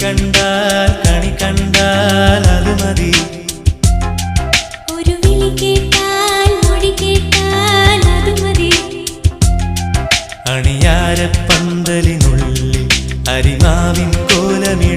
കണ്ടാൽ കണി കണ്ടാൽ അത് അണിയാരപ്പന്തലിനുള്ളിൽ അരിമാവിൻ കോലമി